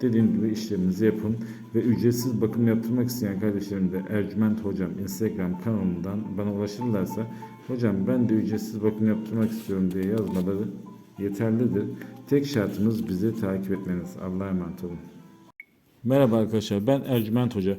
Dediğim gibi işleminizi yapın ve ücretsiz bakım yaptırmak isteyen kardeşlerim de Ercüment Hocam Instagram kanalından bana ulaşırlarsa hocam ben de ücretsiz bakım yaptırmak istiyorum diye yazmaları yeterlidir. Tek şartımız bizi takip etmeniz. Allah'a emanet olun. Merhaba arkadaşlar ben Ercüment Hoca.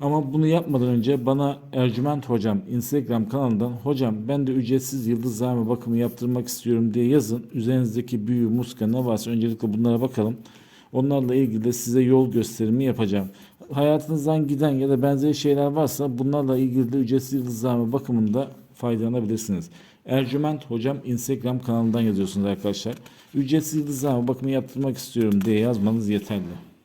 Ama bunu yapmadan önce bana Ercüment Hocam Instagram kanalından hocam ben de ücretsiz yıldız zarfı bakımı yaptırmak istiyorum diye yazın. Üzerinizdeki büyü, muska ne varsa öncelikle bunlara bakalım. Onlarla ilgili de size yol gösterimi yapacağım. Hayatınızdan giden ya da benzeri şeyler varsa bunlarla ilgili de ücretsiz yıldız zarfı bakımında faydalanabilirsiniz. Ercüment Hocam Instagram kanalından yazıyorsunuz arkadaşlar. Ücretsiz yıldız zarfı bakımı yaptırmak istiyorum diye yazmanız yeterli.